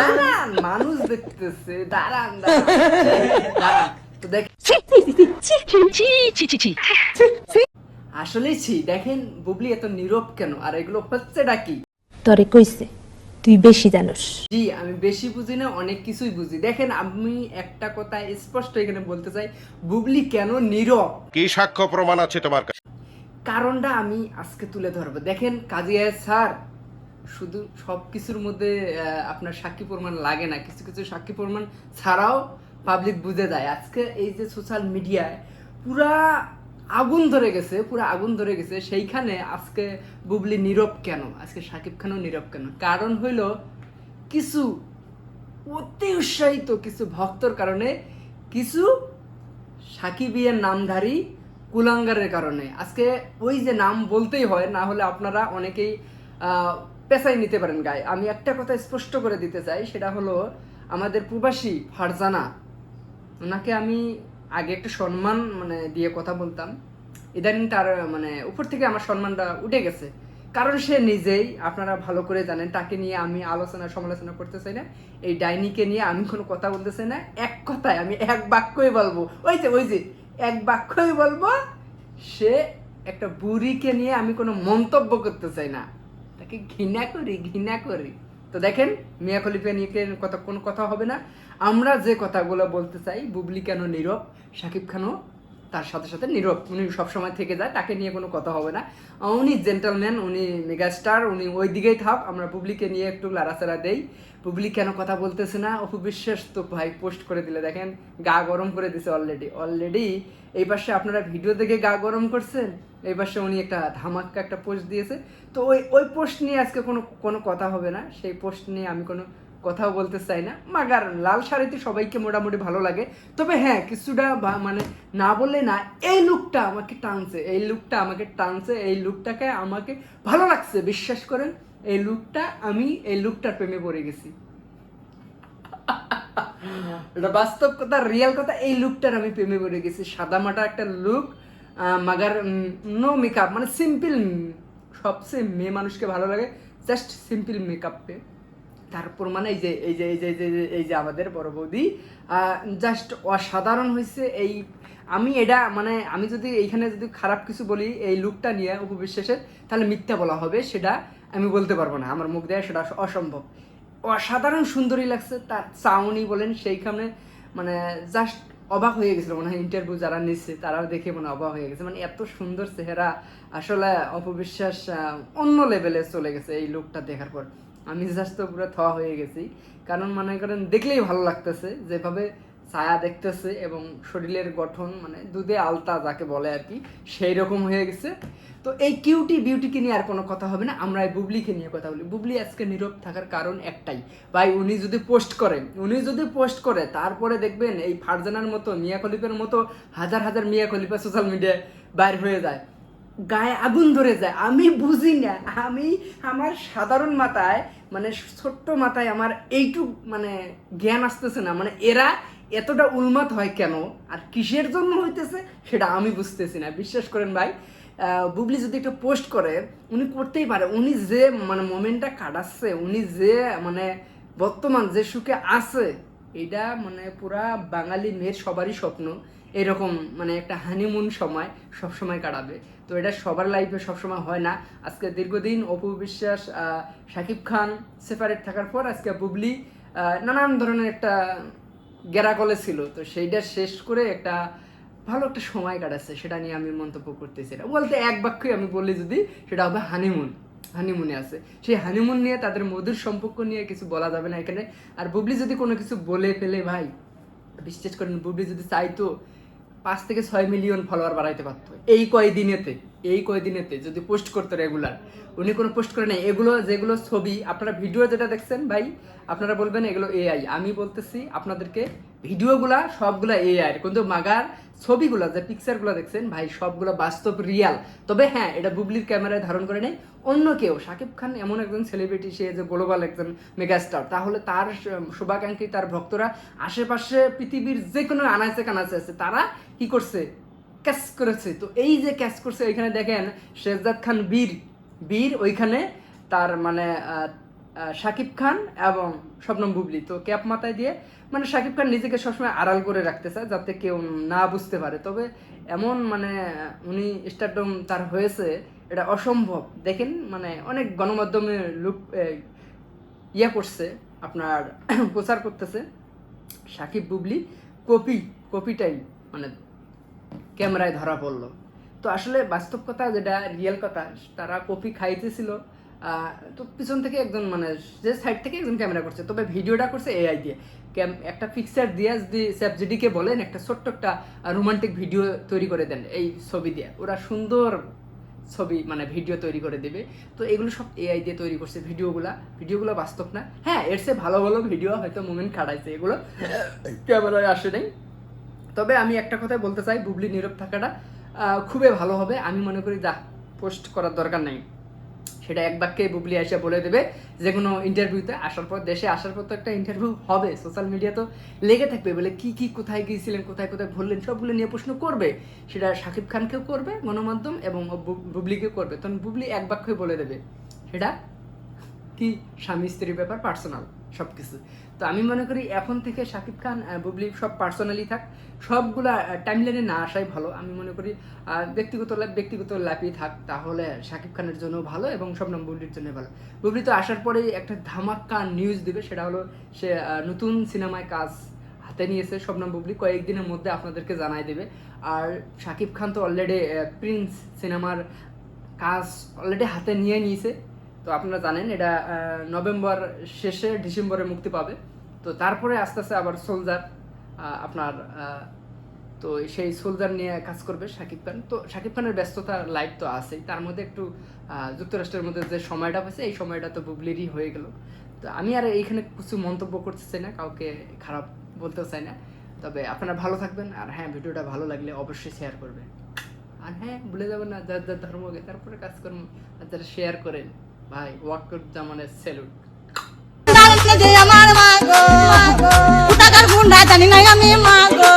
দাঁড়ান, মানুষ দেখতেছে দাঁড়ান দাঁড়ান, দাঁড়ান। তো দেখ আসলেই ছি দেখেন বুবলি এত নীরব কেন? আর এগুলো হচ্ছেটা কি? তরে কইছে তুই বেশি জানোস। জি আমি বেশি বুঝি না অনেক কিছুই বুঝি। দেখেন আমি একটা কথা স্পষ্ট এখানে বলতে চাই। বুবলি কেন নীরব? কি সাক্ষ্য প্রমাণ আছে তোমার কাছে? কারণটা আমি আজকে তুলে ধরবো। দেখেন কাজী স্যার শুধু সব কিছুর মধ্যে আপনার সাক্ষী প্রমাণ লাগে না। কিছু কিছু সাক্ষী প্রমাণ ছাড়াও পাবলিক বুঝে যায়। আজকে এই যে সোশ্যাল মিডিয়ায় পুরা আগুন ধরে গেছে, পুরা আগুন ধরে গেছে। সেইখানে আজকে বুবলি নীরব কেন? আজকে সাকিব খানও নীরব কেন? কারণ হইল কিছু অতি উৎসাহিত কিছু ভক্তর কারণে, কিছু সাকিবিয়ের নামধারী কুলাঙ্গারের কারণে। আজকে ওই যে নাম বলতেই হয়, না হলে আপনারা অনেকেই পেশায় নিতে পারেন গায়ে আমি একটা কথা স্পষ্ট করে দিতে চাই, সেটা হলো আমাদের প্রবাসী ফারজানা, ওনাকে আমি আগে একটা সম্মান মানে দিয়ে কথা বলতাম। ইদানিং তার মানে উপর থেকে আমার সম্মানটা উঠে গেছে। কারণ সে নিজেই, আপনারা ভালো করে জানেন, তাকে নিয়ে আমি আলোচনা, সমালোচনা করতে চাই না। এই ডাইনিকে নিয়ে আমি কোনো কথা বলতে চাই না। এক কথায় আমি এক বাক্যই বলব। ওই যে ওই যে, এক বাক্যই বলব, সে একটা বুড়িকে নিয়ে আমি কোনো মন্তব্য করতে চাই না। তাকে ঘৃণা করি ঘৃণা করি। তো দেখেন, মিয়া খলিফা নিয়ে কোন কথা হবে না। আমরা যে কথাগুলো বলতে চাই, বুবলি কেন নীরব, শাকিব খানও তার সাথে সাথে নীরব। উনি সবসময় থেকে যায়, তাকে নিয়ে কোনো কথা হবে না। উনি জেন্টালম্যান উনি মেগাস্টার উনি ওই দিকেই থাক। আমরা বুবলিকে নিয়ে একটু লাড়াচাড়া দেই। বুবলি কেন কথা বলতেছে না? অপু বিশ্বাস তো ভাই পোস্ট করে দিলে। দেখেন, গা গরম করে দিছে অলরেডি অলরেডি এই পাশে আপনারা ভিডিও দেখে গা গরম করছেন? এই পাশে উনি একটা ধামাক্কা একটা পোস্ট দিয়েছে। তো ওই ওই পোস্ট নিয়ে আজকে কোনো কোনো কথা হবে না। সেই পোস্ট নিয়ে আমি কোনো কথাও বলতে চাই না। মাগার, লাল শাড়িতে সবাইকে মোটামুটি ভালো লাগে। তবে হ্যাঁ কিছুটা মানে না বললে না, এই লুকটা আমাকে টানছে, এই লুকটা আমাকে টানছে, এই লুকটাকে আমাকে ভালো লাগছে, বিশ্বাস করেন, এই লুকটা আমি, এই লুকটার প্রেমে পড়ে গেছি। এটা বাস্তব কথা রিয়েল কথা, এই লুকটার আমি প্রেমে পড়ে গেছি। সাদা মাটা একটা লুক মাগার নো মেকআপ মানে সিম্পল সবচেয়ে মেয়ে মানুষকে ভালো লাগে জাস্ট সিম্পল মেকআপে তারপর মানে এই যে এই যে এই যে, এই যে- এই যে আমাদের বড় বৌদি জাস্ট অসাধারণ হয়েছে এই, আমি এটা মানে আমি যদি এইখানে যদি খারাপ কিছু বলি, এই লুকটা নিয়ে উপবিশ্বাসের, তাহলে মিথ্যা বলা হবে, সেটা আমি বলতে পারব না, আমার মুখ দেয় সেটা অসম্ভব। অসাধারণ সুন্দরী লাগছে, তার চাউনি বলেন সেইখানে মানে জাস্ট অবাক হয়ে গেছিল, মনে হয় ইন্টারভিউ যারা নিচ্ছে তারাও দেখে মনে অবাক হয়ে গেছে। মানে এত সুন্দর চেহারা, আসলে অপবিশ্বাস অন্য লেভেলে চলে গেছে এই লোকটা দেখার পর। আমি জাস্ট তো পুরো থা হয়ে গেছি। কারণ মনে করেন, দেখলেই ভালো লাগতেছে, যেভাবে ছায়া দেখতেছে এবং শরীরের গঠন মানে দুধে আলতা যাকে বলে আর কি সেই রকম হয়ে গেছে। তো এই কিউটি বিউটিকে নিয়ে আর কোনো কথা হবে না, আমরা এই বুবলিকে নিয়ে কথা বলি। বুবলি আজকে নীরব থাকার কারণ একটাই। ভাই, উনি যদি পোস্ট করেন উনি যদি পোস্ট করে, তারপরে দেখবেন এই ফারজানার মতো, মিয়া খলিফের মতো হাজার হাজার মিয়া খলিফা সোশ্যাল মিডিয়ায় বাইর হয়ে যায়। গায়ে আগুন ধরে যায়। আমি বুঝি না, আমি আমার সাধারণ মাথায় মানে ছোট্ট মাথায় আমার এইটুক মানে জ্ঞান আসতেছে না। মানে এরা এতটা উন্মাদ হয় কেন? আর কিসের জন্য হইতেছে সেটা আমি বুঝতেছি না। বিশ্বাস করেন ভাই বুবলি যদি একটা পোস্ট করে, উনি করতেই পারে। উনি যে মানে মোমেন্টটা কাটাচ্ছে, উনি যে মানে বর্তমান যে সুখে আছে, এটা মানে পুরা বাঙালি মেয়ের সবারই স্বপ্ন। এরকম মানে একটা হানিমুন সময় সব সময় কাটাবে। তো এটা সবার লাইফে সবসময় হয় না। আজকে দীর্ঘদিন অপু বিশ্বাস শাকিব খান সেপারেট থাকার পর আজকে বুবলি নানান ধরনের একটা গেরাকলে ছিল, তো সেইটা শেষ করে একটা ভালো একটা সময় কাটাচ্ছে, সেটা নিয়ে আমি মন্তব্য করতেছি না বলতে এক বাক্যই আমি বলি যদি, সেটা হবে হানিমুন হানিমুনে আছে। সেই হানিমুন নিয়ে তাদের মধুর সম্পর্ক নিয়ে কিছু বলা যাবে না এখানে। আর বুবলি যদি কোনো কিছু বলে ফেলে, ভাই, বিশ্বাস করেন, বুবলি যদি চাইতো পাঁচ থেকে ছয় মিলিয়ন ফলোয়ার বাড়াইতে পারত। এই কয়দিনেতে এই কয়দিনেতে যদি পোস্ট করতো রেগুলার উনি কোনো পোস্ট করে নাই। এগুলো, যেগুলো ছবি, আপনারা ভিডিও যেটা দেখছেন ভাই, আপনারা বলবেন এগুলো এআই আমি বলতেছি আপনাদেরকে ভিডিওগুলা সবগুলা এআই কিন্তু মাগার ছবিগুলো যে পিকচারগুলো দেখছেন, ভাই, সবগুলো বাস্তব রিয়াল তবে হ্যাঁ এটা বুবলির ক্যামেরায় ধারণ করে নেই অন্য কেউ, শাকিব খান এমন একজন সেলিব্রিটি সে যে গ্লোবাল একজন মেগাস্টার তাহলে তার শুভাকাঙ্ক্ষী, তার ভক্তরা আশেপাশে পৃথিবীর যে কোনো আনাচে কানাচে আছে, তারা কি করছে? ক্যাচ করেছে। তো এই যে ক্যাচ করছে, ওইখানে দেখেন শেহজাদ খান বীর। বীর ওইখানে তার মানে শাকিব খান এবং স্বপ্নম বুবলি। তো ক্যাপ মাথায় দিয়ে মানে শাকিব খান নিজেকে সবসময় আড়াল করে রাখতে চায় যাতে কেউ না বুঝতে পারে। তবে এমন মানে উনি স্টারডম তার হয়েছে, এটা অসম্ভব। দেখেন মানে অনেক গণমাধ্যমে লুক ইয়া করছে, আপনার প্রচার করতেছে। সাকিব বুবলি কপি কপিটাই মানে ক্যামেরায় ধরা পড়ল। তো আসলে বাস্তব কথা যেটা, রিয়েল কথা, তারা কপি খাইতেছিল। তো পিছন থেকে একজন মানে যে সাইড থেকে একজন ক্যামেরা করছে। তবে ভিডিওটা করছে এআই দিয়ে। ক্যাম একটা পিকচার দিয়ে যদি স্যাপজিডিকে বলেন, একটা ছোট্ট একটা রোমান্টিক ভিডিও তৈরি করে দেন এই ছবি দিয়ে। ওরা সুন্দর ছবি মানে ভিডিও তৈরি করে দেবে। তো এগুলো সব এআই দিয়ে তৈরি করছে ভিডিওগুলা। ভিডিওগুলো বাস্তব না। হ্যাঁ এর চেয়ে ভালো ভালো ভিডিও হয়তো মুভমেন্ট খাটাইছে এগুলো। ক্যামেরায় আসে নাই। তবে আমি একটা কথাই বলতে চাই, বুবলি নীরব থাকাটা খুবই ভালো হবে। আমি মনে করি, যা পোস্ট করার দরকার নেই। সেটা এক বাক্যে বুবলি এসে বলে দেবে যে কোনো ইন্টারভিউতে আসার পর, দেশে আসার পর তো একটা ইন্টারভিউ হবে সোশ্যাল মিডিয়া তো লেগে থাকবে, বলে কি কি, কোথায় গিয়েছিলেন, কোথায় কোথায় ভুললেন সবগুলো নিয়ে প্রশ্ন করবে। সেটা শাকিব খানকেও করবে, গণমাধ্যম এবং বুবলিকেও করবে। তখন বুবলি এক বাক্যই বলে দেবে, সেটা কি স্বামী স্ত্রীর ব্যাপার পার্সোনাল সব কিছু তো আমি মনে করি এখন থেকে শাকিব খান বুবলি সব পার্সোনালি থাক, সবগুলা টাইম লাইনে না আসাই ভালো। আমি মনে করি ব্যক্তিগত ব্যক্তিগত লাইফই থাক, তাহলে শাকিব খানের জন্য ভালো এবং স্বপ্নম বুবলির জন্য ভালো। বুবলি তো আসার পরেই একটা ধামাক্কা নিউজ দিবে, সেটা হলো সে নতুন সিনেমায় কাজ হাতে নিয়েছে স্বপ্নম বুবলি, কয়েকদিনের মধ্যে আপনাদেরকে জানাই দেবে। আর শাকিব খান তো অলরেডি প্রিন্স সিনেমার কাজ অলরেডি হাতে নিয়ে নিয়েছে। তো আপনারা জানেন, এটা নভেম্বর শেষে ডিসেম্বরে মুক্তি পাবে। তো তারপরে আস্তে আস্তে আবার সোলজার আপনার তো সেই সোলজার নিয়ে কাজ করবে শাকিব খান। তো শাকিব খানের ব্যস্ততা লাইফ তো আছেই। তার মধ্যে একটু যুক্তরাষ্ট্রের মধ্যে যে সময়টা হয়েছে, এই সময়টা তো বুবলিরই হয়ে গেল। তো আমি আর এইখানে কিছু মন্তব্য করতে চাই না, কাউকে খারাপ বলতেও চাই না। তবে আপনারা ভালো থাকবেন, আর হ্যাঁ ভিডিওটা ভালো লাগলে অবশ্যই শেয়ার করবেন। আর হ্যাঁ ভুলে যাবেন না, যার যার ধর্মকে তারপরে কাজকর্ম, আর যারা শেয়ার করেন। ভাই ওয়াক্কর জামানের সেলুট আমার মাগো। টাকার গুন্ডা জানি না আমি মাগো।